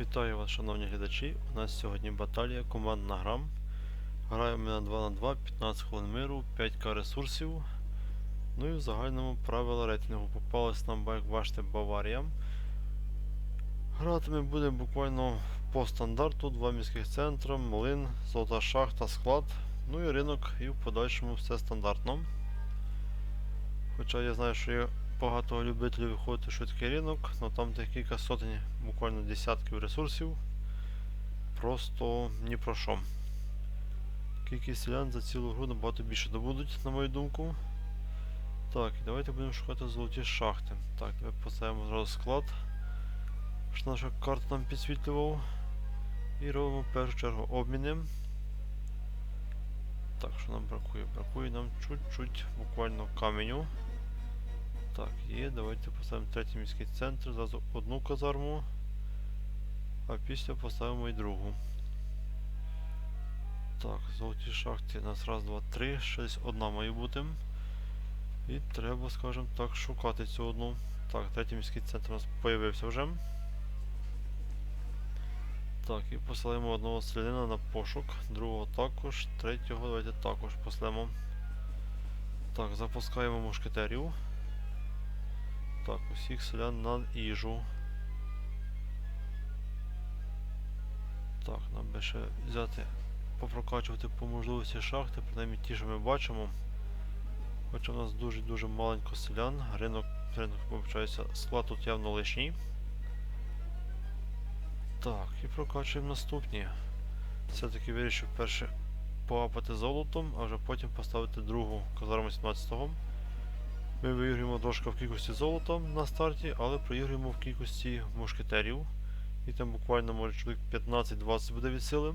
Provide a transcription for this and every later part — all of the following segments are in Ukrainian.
Вітаю вас, шановні глядачі. У нас сьогодні баталія командна гра. Граємо ми на 2 на 2, 15 хвилин миру, 5к ресурсів. Ну і в загальному правила рейтингу попалась нам, як бачите, Баварія. Грати ми будемо буквально по стандарту, два міських центри, млин, золота шахта, склад. Ну і ринок, і в подальшому все стандартно. Хоча я знаю, що є багато любителів виходити в швидкий ринок, але там тих кілька сотень, буквально десятків ресурсів. Просто ні про що. Кількість селян за цілу гру набагато більше добудуть, на мою думку. Так, і давайте будемо шукати золоті шахти. Так, давай поставимо зразу склад. Що наша карта нам підсвітлював. І робимо в першу чергу обміни. Так, що нам бракує? Бракує нам чуть-чуть буквально каменю. Так, є, давайте поставимо третій міський центр, зразу одну казарму, а після поставимо і другу. Так, золоті шахти у нас раз, два, три, шість, одна має бути. І треба, скажімо так, шукати цю одну. Так, третій міський центр у нас появився вже. Так, і посилаємо одного селянина на пошук, другого також, третього давайте також послемо. Так, запускаємо мушкетерів. Так, усіх селян на їжу. Так, нам би ще взяти, попрокачувати по можливості шахти, принаймні ті, що ми бачимо. Хоча у нас дуже-дуже маленько селян, ринок, ринок вибачаюся, склад тут явно лишній. Так, і прокачуємо наступні. Все-таки вирішив перше поапати золотом, а вже потім поставити другу казарму 17-го. Ми виіграємо трошки в кількості золота на старті, але проіграємо в кількості мушкетерів. І там буквально може чоловік 15-20 буде від сили.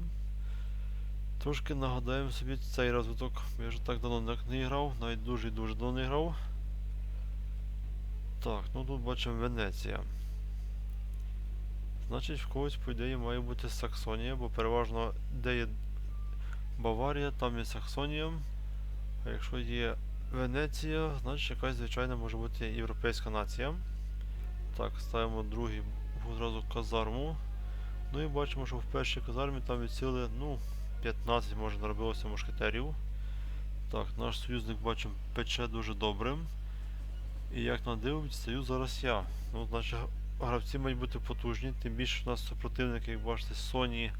Трошки нагадаємо собі цей розвиток. Я вже так давно не грав, навіть дуже-дуже давно не грав. Так, ну тут бачимо Венеція. Значить, в когось, по ідеї, має бути Саксонія, бо переважно де є Баварія, там є Саксонія. А якщо є Венеція, значить якась звичайна може бути європейська нація. Так, ставимо другий одразу казарму. Ну і бачимо, що в першій казармі там відсіли, ну, 15 може наробилося мушкетерів. Так, наш союзник бачимо пече дуже добре. І як на диво, відстаю зараз я. Ну, значить, гравці мають бути потужні, тим більше у нас супротивник, як бачите, Sony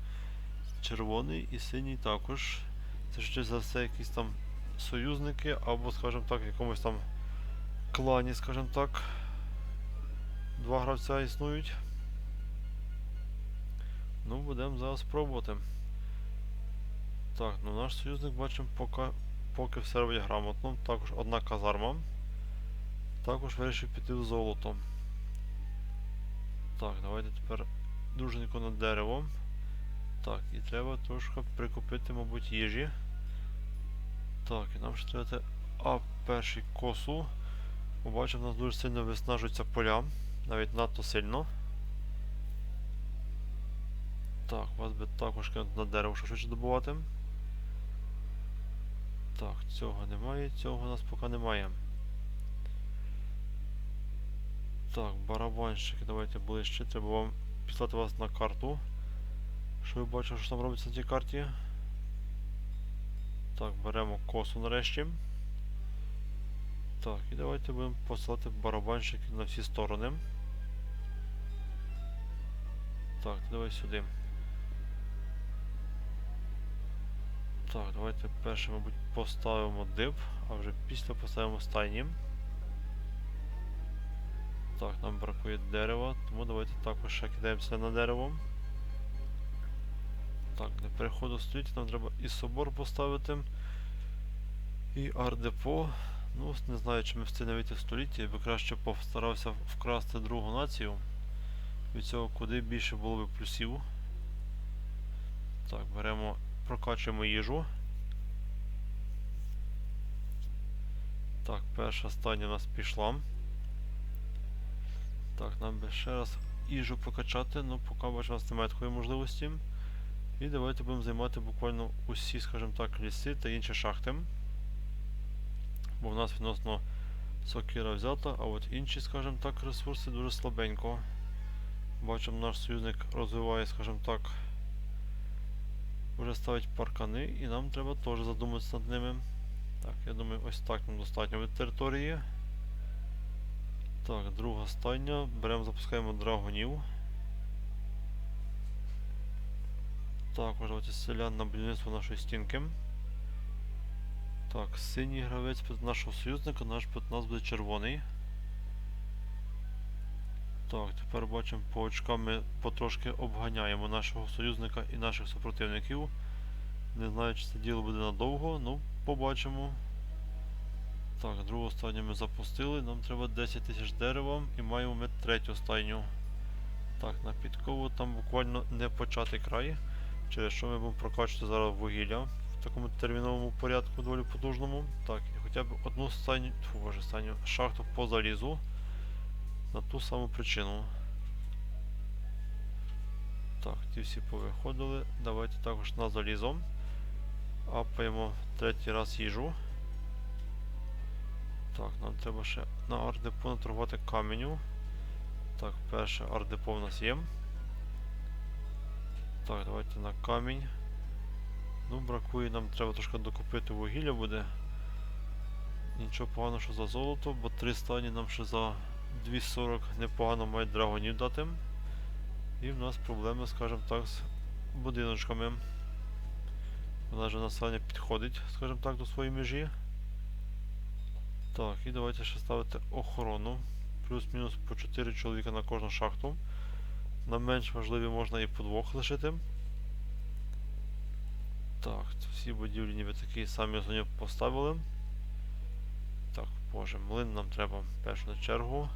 червоний і синій також. Це ще за все якісь там союзники або, скажімо так, в якомусь там клані, скажімо так. Два гравця існують. Ну, будемо зараз пробувати. Так, ну наш союзник бачимо поки, поки все робить грамотно. Також одна казарма. Також вирішив піти в золото. Так, давайте тепер друженько на дерево. Так, і треба трошки прикупити, мабуть, їжі. Так, і нам ще треба А перший косу. Побачив, у нас дуже сильно виснажуються поля. Навіть надто сильно. Так, вас би також кинути на дерево, що швидше добувати. Так, цього немає, цього у нас поки немає. Так, барабанщики, давайте ближче. Треба вам післати вас на карту. Що ви бачите, що там робиться на цій карті? Так, беремо косу нарешті. Так, і давайте будемо посилати барабанщиків на всі сторони. Так, давай сюди. Так, давайте перше, мабуть, поставимо диб, а вже після поставимо стайні. Так, нам бракує дерева, тому давайте також ще кидаємося на дерево. Так, для переходу століття нам треба і собор поставити, і ардепо. Ну, не знаю, чи ми встигнемо вийти в століття, я би краще постарався вкрасти другу націю. Від цього куди більше було б плюсів. Так, беремо, прокачуємо їжу. Так, перша стадія у нас пішла. Так, нам би ще раз їжу прокачати, ну поки бачу, у нас немає такої можливості. І давайте будемо займати буквально усі, скажімо так, ліси та інші шахти. Бо в нас відносно сокира взята, а от інші, скажімо так, ресурси дуже слабенько. Бачимо, наш союзник розвиває, скажімо так. Вже ставить паркани, і нам треба теж задуматися над ними. Так, я думаю, ось так нам достатньо від території. Так, друга стайня. Беремо, запускаємо драгонів. Також давайте селян на будівництво нашої стінки. Так, синій гравець проти нашого союзника, наш проти нас буде червоний. Так, тепер бачимо по очкам ми потрошки обганяємо нашого союзника і наших супротивників. Не знаю, чи це діло буде надовго, ну побачимо. Так, другу стайню ми запустили. Нам треба 10 тисяч дерева і маємо ми третю стайню. Так, на підкову там буквально не початий край. Через що ми будемо прокачувати зараз вугілля в такому терміновому порядку доволі потужному. Так, і хоча б одну тьфу, боже, стайню, шахту по залізу. На ту саму причину. Так, ті всі повиходили. Давайте також на залізо. Апаємо третій раз їжу. Так, нам треба ще на ардепо наторгувати каменю. Так, перше ардепо в нас є. Так, давайте на камінь. Ну, бракує, нам треба трошки докупити вугілля буде. Нічого поганого, що за золото, бо 3 стані нам ще за 2.40 непогано мають драгонів дати. І в нас проблеми, скажімо так, з будиночками. Вона вже населення підходить, скажімо так, до своєї межі. Так, і давайте ще ставити охорону. Плюс-мінус по 4 чоловіка на кожну шахту. На менш важливі можна і по двох лишити. Так, всі будівлі ніби такі самі основні поставили. Так, боже, млин нам треба в першу чергу.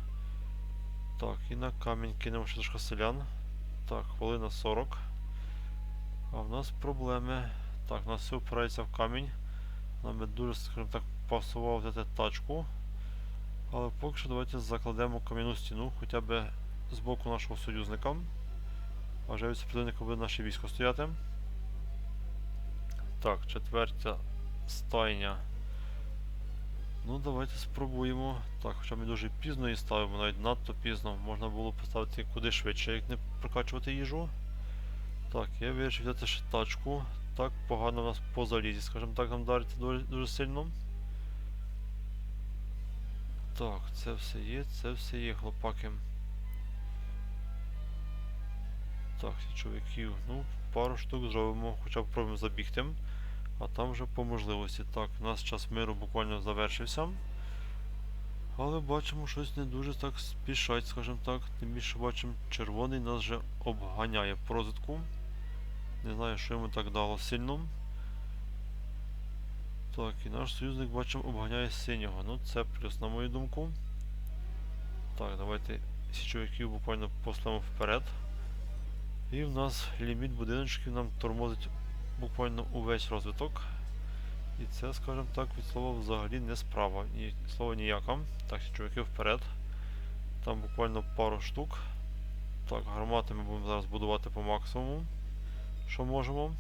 Так, і на камінь кинемо ще трошки селян. Так, хвилина 40. А в нас проблеми. Так, у нас все впирається в камінь. Нам би дуже, скажімо так, пасувало взяти тачку. Але поки що давайте закладемо кам'яну стіну, хоча б з боку нашого союзника. А вже від буде наше військо стояти. Так, четвертя стайня. Ну, давайте спробуємо. Так, хоча ми дуже пізно її ставимо, навіть надто пізно. Можна було поставити куди швидше, як не прокачувати їжу. Так, я вирішив взяти ще тачку. Так, погано у нас по залізі, скажімо так, нам дариться дуже, дуже сильно. Так, це все є, це все є, хлопаки. Так, січовиків. Ну, пару штук зробимо, хоча б пробуємо забігти. А там вже по можливості. Так, у нас час миру буквально завершився. Але бачимо, щось не дуже так спішать, скажімо так. Тим більше бачимо, червоний нас вже обганяє по розвитку. Не знаю, що йому так дало сильно. Так, і наш союзник бачимо обганяє синього. Ну це плюс, на мою думку. Так, давайте січовиків буквально послемо вперед. І в нас ліміт будиночків нам тормозить буквально увесь розвиток. І це, скажімо так, від слова взагалі не справа. Ні, слова ніяка. Так, чуваки вперед. Там буквально пару штук. Так, гармати ми будемо зараз будувати по максимуму. Що можемо.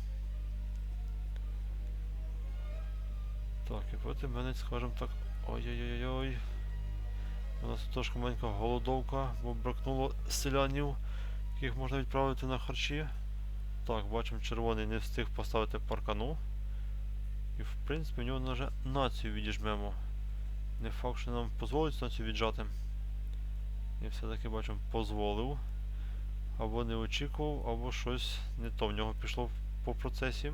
Так, і потім мене, скажімо так. Ой-ой-ой-ой. У нас трошки маленька голодовка, бо бракнуло селянів, яких можна відправити на харчі. Так, бачимо, червоний не встиг поставити паркану. І в принципі в нього вже націю відіжмемо. Не факт, що нам дозволить націю віджати. І все-таки бачимо, дозволив. Або не очікував, або щось не то в нього пішло по процесі.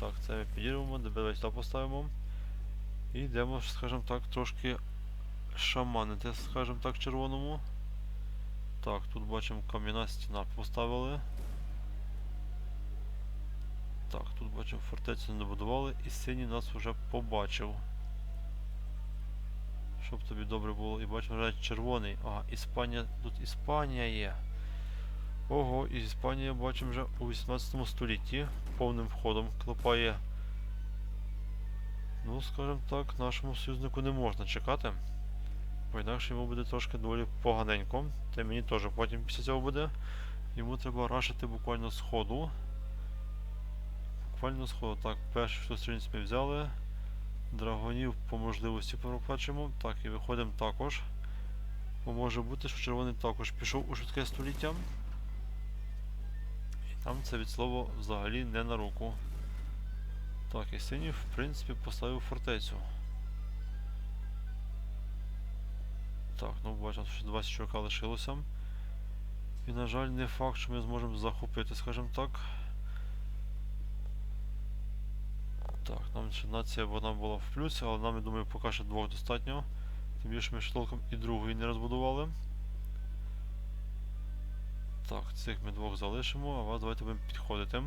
Так, це ми підірвемо, сюди поставимо. І йдемо, скажімо так, трошки шаманити, скажімо так, червоному. Так, тут бачимо кам'яна стіна поставили. Так, тут бачимо фортецю не добудували і синій нас вже побачив. Щоб тобі добре було. І бачимо вже червоний. Ага, Іспанія. Тут Іспанія є. Ого, і Іспанія бачимо вже у 18 столітті повним входом клепає. Ну, скажімо так, нашому союзнику не можна чекати. Бо інакше йому буде трошки доволі поганенько. Та й мені теж потім після цього буде. Йому треба рашити буквально з ходу. Буквально з ходу. Так, першу зустрінність ми взяли. Драгонів по можливості прокачимо. Так, і виходимо також. Бо може бути, що червоний також пішов у швидке століття. І нам це від слова взагалі не на руку. Так, і синій, в принципі, поставив фортецю. Так, ну бачимо, що 20 чувака лишилося. І, на жаль, не факт, що ми зможемо захопити, скажімо так. Так, нам ще нація вона була в плюсі, але нам, я думаю, поки що двох достатньо. Тим більше ми ще толком і другої не розбудували. Так, цих ми двох залишимо, а вас давайте будемо підходити.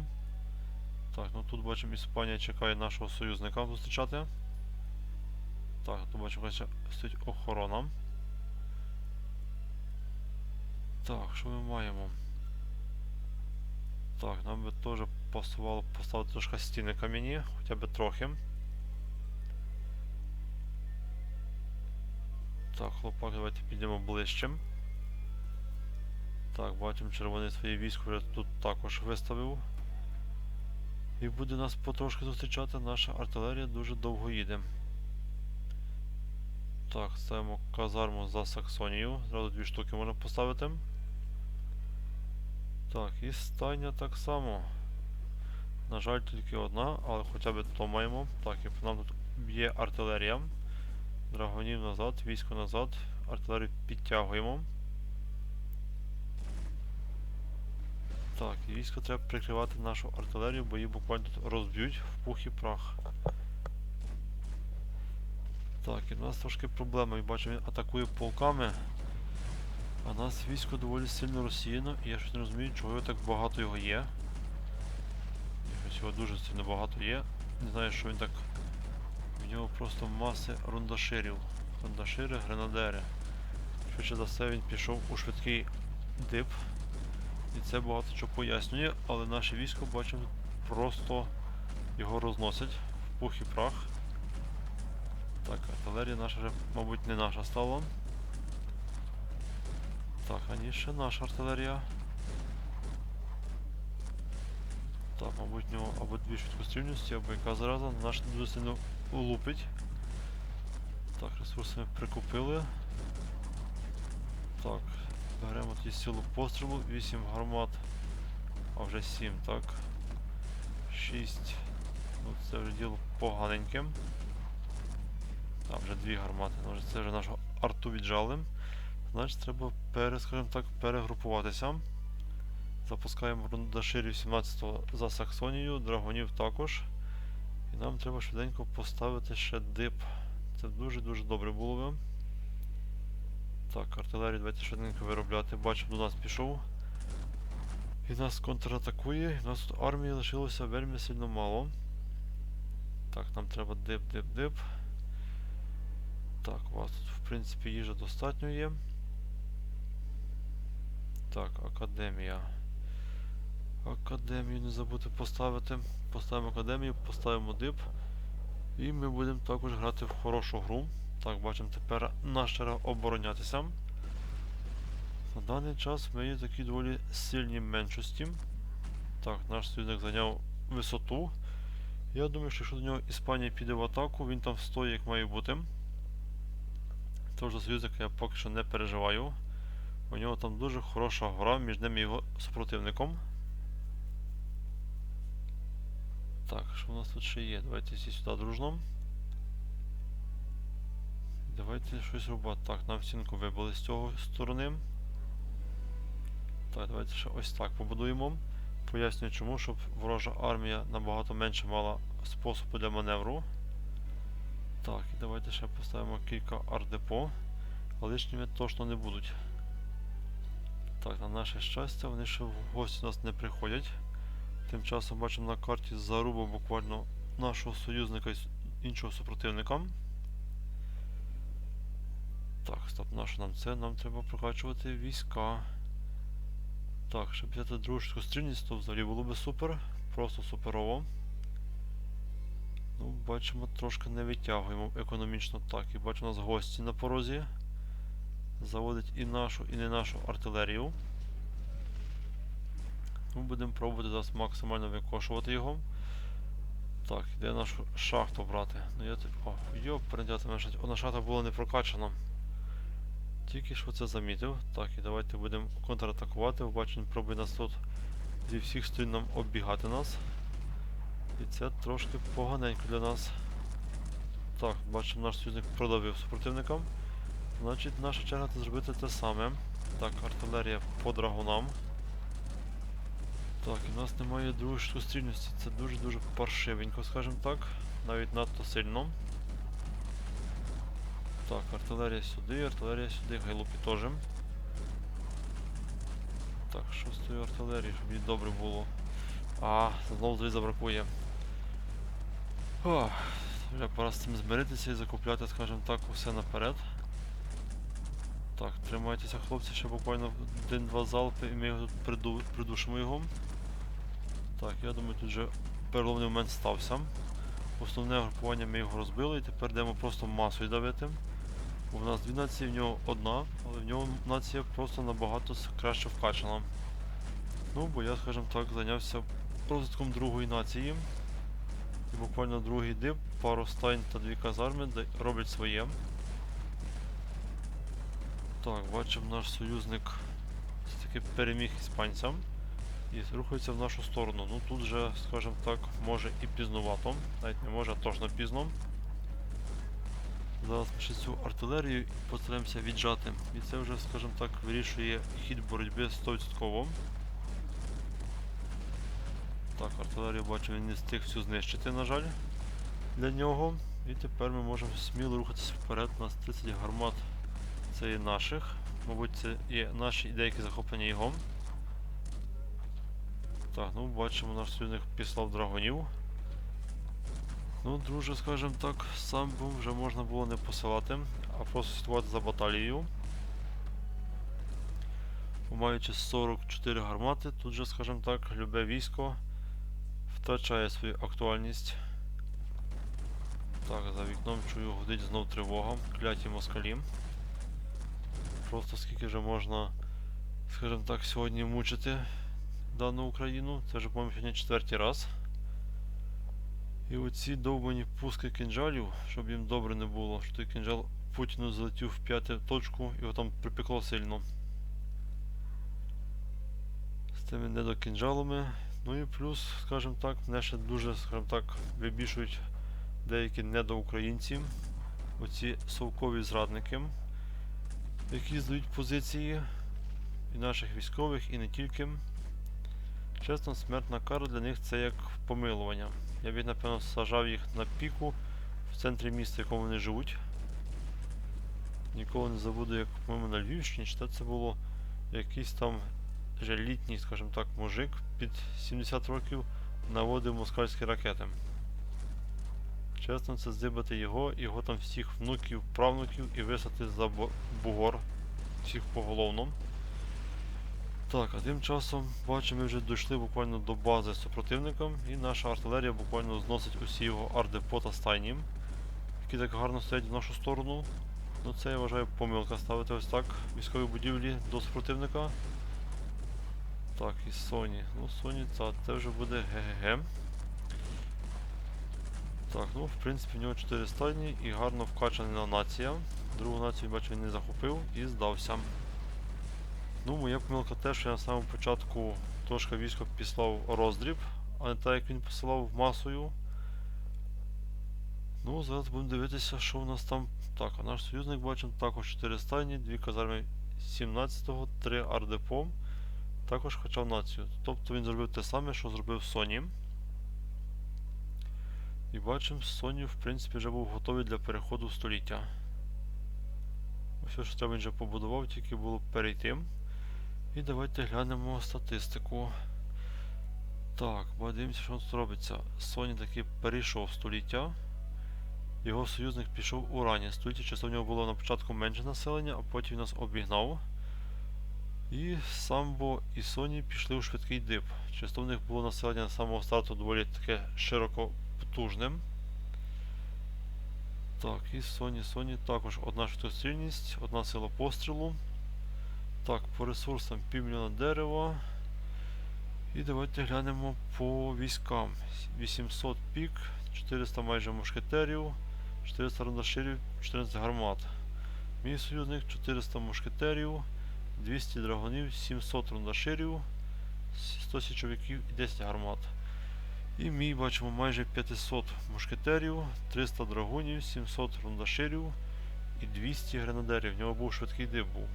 Так, ну тут бачимо Іспанія чекає нашого союзника зустрічати. Так, тут бачимо, що стоїть охорона. Так, що ми маємо? Так, нам би теж пасувало поставити трошки стіни кам'яні, хоча б трохи. Так, хлопак, давайте підемо ближче. Так, бачимо, червоний своє військо вже тут також виставив. І буде нас потрошки зустрічати наша артилерія дуже довго їде. Так, ставимо казарму за Саксонію. Зразу дві штуки можна поставити. Так, і стайня так само. На жаль, тільки одна, але хоча б то маємо. Так, і нам тут є артилерія. Драгонів назад, військо назад. Артилерію підтягуємо. Так, і військо треба прикривати нашу артилерію, бо її буквально тут розб'ють в пух і прах. Так, і в нас трошки проблема. І бачимо, він атакує полками. А нас військо доволі сильно розсіяно, і я щось не розумію, чого так багато його є. Щось його дуже сильно багато є. Не знаю, що він так. В нього просто маси рундаширів. Рундашири, гренадери. Швидше за все він пішов у швидкий дип. І це багато чого пояснює, але наше військо, бачимо, просто його розносять в пух і прах. Так, артилерія наша вже, мабуть, не наша стала. Так, а ні, ще наша артилерія. Так, мабуть, в нього або дві швидкострільності, або яка зараза наш дуже сильно лупить. Так, ресурси ми прикупили. Так, беремо тоді силу пострілу, 8 гармат, а вже 7, так. 6. Ну це вже діло поганеньке. А, вже дві гармати, ну, це вже нашу арту віджали. Значить треба пере, скажімо так, перегрупуватися. Запускаємо рундаширів 17-го за Саксонію, драгонів також. І нам треба швиденько поставити ще дип. Це дуже-дуже добре було би. Так, артилерію давайте швиденько виробляти. Бачимо, до нас пішов. І нас контратакує. І нас тут армії лишилося вельми сильно мало. Так, нам треба дип-дип-дип. Так, у вас тут в принципі їжа достатньо є. Так, академія. Академію не забути поставити. Поставимо академію, поставимо дип. І ми будемо також грати в хорошу гру. Так, бачимо тепер наш черга оборонятися. На даний час ми є такі доволі сильні меншості. Так, наш союзник зайняв висоту. Я думаю, що якщо до нього Іспанія піде в атаку, він там стоїть як має бути. Тож за союзника я поки що не переживаю. У нього там дуже хороша гра між ним і його супротивником. Так, що у нас тут ще є? Давайте всі сюди дружно. Давайте щось робити. Так, нам стінку вибили з цього сторони. Так, давайте ще ось так побудуємо. Пояснюю чому, щоб ворожа армія набагато менше мала способу для маневру. Так, і давайте ще поставимо кілька ардепо. Лишніми точно не будуть. Так, на наше щастя, вони ще в гості до нас не приходять. Тим часом бачимо на карті заруба буквально нашого союзника і іншого супротивника. Так, стоп, наше нам це? Нам треба прокачувати війська. Так, щоб взяти другу швидкострільність, то взагалі було би супер. Просто суперово. Ну, бачимо, трошки не витягуємо економічно так. І бачимо, у нас гості на порозі. Заводить і нашу, і не нашу артилерію. Ми будемо пробувати зараз максимально викошувати його. Так, де нашу шахту брати? Ну я тут... О, йоп, передяти, одна шахта була не прокачана. Тільки що це замітив. Так, і давайте будемо контратакувати. Бачу, він пробує нас тут зі всіх сторін нам оббігати нас. І це трошки поганенько для нас. Так, бачимо, наш союзник продавив супротивникам. Значить, наша черга це зробити те саме. Так, артилерія по драгунам. Так, і в нас немає другої швидкострільності. Це дуже-дуже паршивенько, скажімо так. Навіть надто сильно. Так, артилерія сюди, артилерія сюди, гайлуки теж. Так, що з тою артилерією, щоб їй добре було. А, знову заліза бракує. Ох, вже пора з цим змиритися і закупляти, скажімо так, усе наперед. Так, тримайтеся, хлопці, ще буквально один-два залпи і ми його тут приду... придушимо його. Так, я думаю, тут вже переломний момент стався. Основне групування ми його розбили і тепер йдемо просто масою давити. В нас дві нації, в нього одна, але в нього нація просто набагато краще вкачана. Ну, бо я, скажімо так, зайнявся розвитком другої нації. І буквально другий диб, пару стайн та дві казарми роблять своє. Так, бачимо, наш союзник все-таки переміг іспанцям і рухається в нашу сторону. Ну тут же, скажімо так, може і пізнувато, навіть не може, а точно пізно. Зараз ми ще цю артилерію постараємося віджати. І це вже, скажімо так, вирішує хід боротьби 100%. Так, артилерію бачу, він не встиг всю знищити, на жаль, для нього. І тепер ми можемо сміло рухатися вперед. У нас 30 гармат це є наших. Мабуть, це є наші і деякі захоплення його. Так, ну бачимо, наш союзник післав драгонів. Ну, друже, скажімо так, сам би вже можна було не посилати, а просто слідкувати за баталією. Маючи 44 гармати, тут же, скажімо так, любе військо втрачає свою актуальність. Так, за вікном чую гудить знов тривога, кляті москалі. Просто скільки вже можна, скажімо так, сьогодні мучити дану Україну. Це вже, по-моєму, сьогодні четвертий раз. І оці довбані пуски кинджалів, щоб їм добре не було, що той кинджал Путіну залетів в п'яту точку і його там припекло сильно. З тими недокінжалами. Ну і плюс, скажімо так, мене ще дуже, скажімо так, вибішують деякі недоукраїнці. Оці совкові зрадники, які здають позиції і наших військових, і не тільки. Чесно, смертна кара для них це як помилування. Я б, напевно, сажав їх на піку в центрі міста, в якому вони живуть. Ніколи не забуду, як, по-моєму, на Львівщині, чи це було якийсь там вже літній, скажімо так, мужик під 70 років наводив москальські ракети. Чесно, це здибати його, його там всіх внуків, правнуків і висати за бугор всіх поголовно. Так, а тим часом бачимо, ми вже дійшли буквально до бази з супротивником, і наша артилерія буквально зносить усі його ардепо та стайні, які так гарно стоять в нашу сторону. Ну це я вважаю помилка ставити ось так військові будівлі до супротивника. Так, і Sony. Ну, Sony, це, вже буде ГГГ. Так, ну в принципі в нього 4 стайні і гарно вкачана нація. Другу націю, бачу, він не захопив і здався. Ну, моя помилка те, що я на самому початку трошки військо післав роздріб, а не так як він посилав масою. Ну, зараз будемо дивитися, що у нас там. Так, а наш союзник бачимо також 4 стайні, 2 казарми 17-го, 3 ардепо. Також качав націю. Тобто він зробив те саме, що зробив Sony. І бачимо, Sony в принципі вже був готовий для переходу в століття. Ось що треба він вже побудував, тільки було перейти. І давайте глянемо статистику. Так, подивимося, що тут робиться. Sony таки перейшов століття. Його союзник пішов у раннє століття, часто в нього було на початку менше населення, а потім нас обігнав. І Самбо і Sony пішли у швидкий дип. Часто в них було населення з самого старту доволі таке широко потужним. Так, і Sony, Sony також одна швидкострільність, одна сила пострілу. Так, по ресурсам півмільйона дерева. І давайте глянемо по військам. 800 пік, 400 майже мушкетерів, 400 рандаширів, 14 гармат. Мій союзник 400 мушкетерів, 200 драгунів, 700 рундаширів, 100 січовиків і 10 гармат. І мій бачимо майже 500 мушкетерів, 300 драгунів, 700 рундаширів і 200 гренадерів. В нього був швидкий диб був.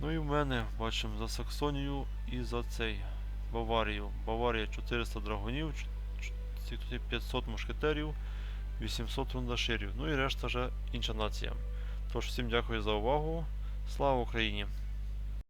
Ну і в мене бачимо за Саксонію і за цей Баварію. Баварія 400 драгунів, ч- ч- ці тут є 500 мушкетерів, 800 рундаширів. Ну і решта вже інша нація. Тож всім дякую за увагу. Слава Україні!